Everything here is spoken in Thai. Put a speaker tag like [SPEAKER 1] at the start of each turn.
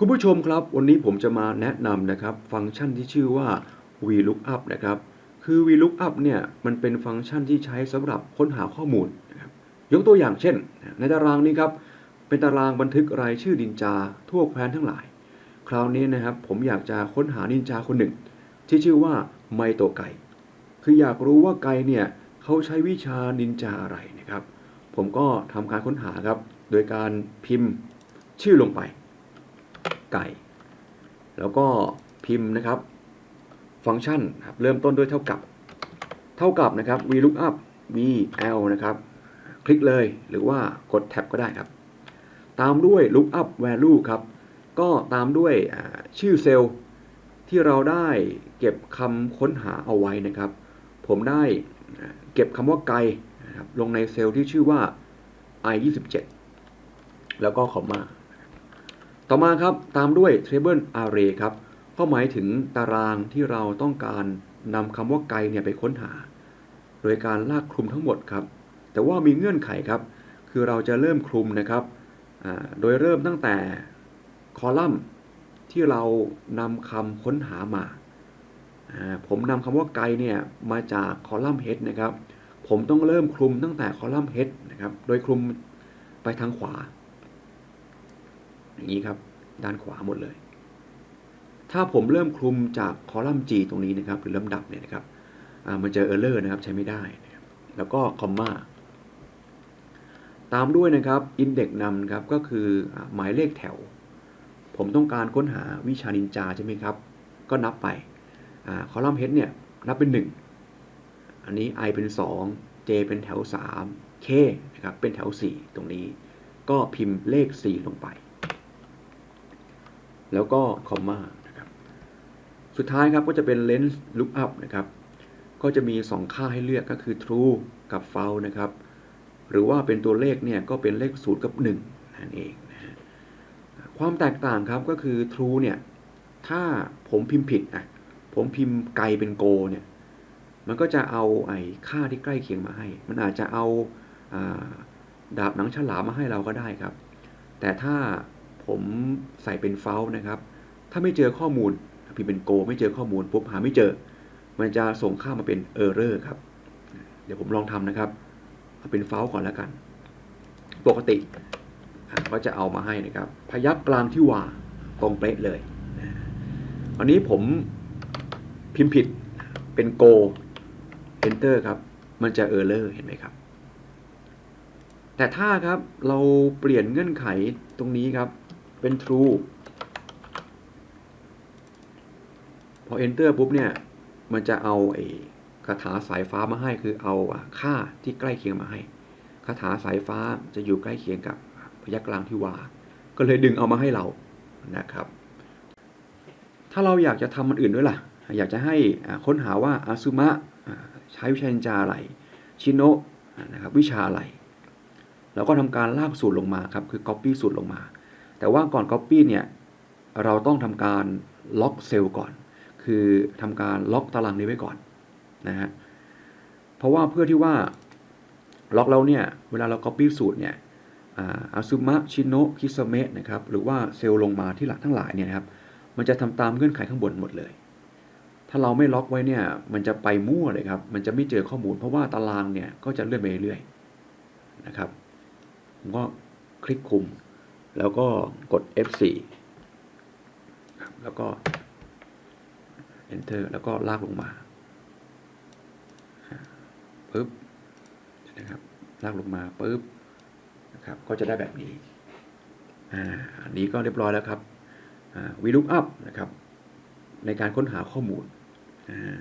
[SPEAKER 1] คุณผู้ชมครับ วันนี้ผมจะมาแนะนำนะครับ ฟังก์ชันที่ชื่อว่า VLOOKUP นะครับ คือ VLOOKUP เนี่ยมันเป็นฟังก์ชันที่ใช้สำหรับค้นหาข้อมูลนะครับยกตัวอย่างเช่น ในตารางนี้ครับ เป็นตารางบันทึกรายชื่อนินจา ทั่วแคว้นทั้งหลาย คราวนี้นะครับผมอยากจะค้นหานินจาคนหนึ่ง ที่ชื่อว่าไมโตไกคืออยากรู้ว่าไกเนี่ยเขาใช้วิชานินจาอะไรนะครับ ผมก็ทำการค้นหาครับ โดยการพิมพ์ชื่อลงไป ไก่ แล้วก็พิมพ์นะครับ ฟังก์ชันครับเริ่มต้นด้วยเท่ากับ เท่ากับนะครับ VLOOKUP VL นะครับ คลิกเลยหรือว่ากดแท็บก็ได้ครับ ตามด้วย lookup value ครับ ก็ตามด้วยชื่อเซลล์ที่เราได้เก็บคำค้นหาเอาไว้นะครับ ผมได้เก็บคำว่าไกลนะครับลงในเซลล์ที่ชื่อว่า i 2 7แล้วก็คอมมา ต่อมาครับตามด้วย table array ครับก็หมายถึงตารางที่เราต้องการนำคำว่าไกลเนี่ยไปค้นหา โดยการลากคลุมทั้งหมดครับ แต่ว่ามีเงื่อนไขครับ คือเราจะเริ่มคลุมนะครับโดยเริ่มตั้งแต่คอลัมน์ที่เรานำคำค้นหามาอ่าผมนำคำว่าไกลเนี่ยมาจากคอลัมน์ head นะครับ ผมต้องเริ่มคลุมตั้งแต่คอลัมน์ head นะครับ โดยคลุมไปทางขวา อย่างนี้ครับ ด้านขวาหมดเลย ถ้าผมเริ่มคลุมจากคอลัมน์ G ตรงนี้นะครับ หรือลำดับเนี่ยนะครับมันเจอ error นะครับใช้ไม่ได้นะครับแล้วก็คอมมาตามด้วยนะครับ index นำครับก็คือหมายเลขแถว ผมต้องการค้นหาวิชานินจาใช่ไหมครับ ก็นับไปคอลัมน์ h เนี่ยนับเป็น 1 อันนี้ i เป็น 2 j เป็นแถว 3 k นะครับเป็นแถว 4 ตรงนี้ ก็พิมพ์เลข 4 ลงไป แล้วก็คอมมานะครับสุดท้ายครับก็จะเป็น lens lookup นะครับก็จะมี 2 ค่าให้เลือกก็คือ true กับ false นะครับหรือว่าเป็นตัวเลขเนี่ยก็เป็นเลข0กับ1นั่นเองนะฮะความแตกต่างครับก็คือ true เนี่ยถ้าผมพิมพ์ผิดอะผมพิมพ์ไกลเป็นโกเนี่ยมันก็จะเอาไอ้ค่าที่ใกล้เคียงมาให้ มันอาจจะเอาอาดาบหนังฉลามมาให้เราก็ได้ครับ แต่ถ้า ผมใส่เป็นเฟลนะครับ ถ้าไม่เจอข้อมูลพิมพ์เป็นโก ไม่เจอข้อมูลปุ๊บหาไม่เจอ มันจะส่งค่ามาเป็นเออร์เรอร์ครับ เดี๋ยวผมลองทำนะครับ เอาเป็นเฟลก่อนแล้วกัน ปกติก็จะเอามาให้นะครับ พยักกลางที่ว่าตรงเป๊ะเลยอันนี้ผมพิมพ์ผิดเป็นโก enter ครับ มันจะ error เห็นไหมครับ แต่ถ้าครับเราเปลี่ยนเงื่อนไขตรงนี้ครับ เป็น true พอ enter ปุ๊บเนี่ย มันจะเอาไอ้คาถาสายฟ้ามาให้คือเอาค่าที่ใกล้เคียงมาให้คาถาสายฟ้าจะอยู่ใกล้เคียงกับพยักกลางที่วา ก็เลยดึงเอามาให้เรานะครับ ถ้าเราอยากจะทำมันอื่นด้วยล่ะ อยากจะให้ค้นหาว่าอาซุมะใช้วิชานินจาอะไร ชิโนะนะครับวิชาอะไร แล้วก็ทำการลากสูตรลงมาครับคือ Copy สูตรลงมา แต่ว่าก่อน Copy เนี่ยเราต้องทำการล็อกเซลล์ก่อน คือทำการล็อกตารางนี้ไว้ก่อนนะฮะเพราะว่าเพื่อที่ว่าล็อกแล้วเนี่ยเวลาเรา Copy สูตรเนี่ยอาซุมะชิโนะคิสเมะนะครับหรือว่าเซลล์ลงมาที่หลังทั้งหลายเนี่ยครับมันจะทำตามเงื่อนไขข้างบนหมดเลย ถ้าเราไม่ล็อกไว้เนี่ยมันจะไปมั่วเลยครับ มันจะไม่เจอข้อมูล เพราะว่าตารางเนี่ยก็จะเลื่อนไปเรื่อยๆนะครับผมก็คลิกคุม แล้วก็กด F4 แล้วก็ Enter แล้วก็ลากลงมาปึ๊บนะครับลากลงมาปึ๊บนะครับก็จะได้แบบนี้อ่าอันนี้ก็เรียบร้อยแล้วครับ VLOOKUP นะครับในการค้นหาข้อมูลอ่า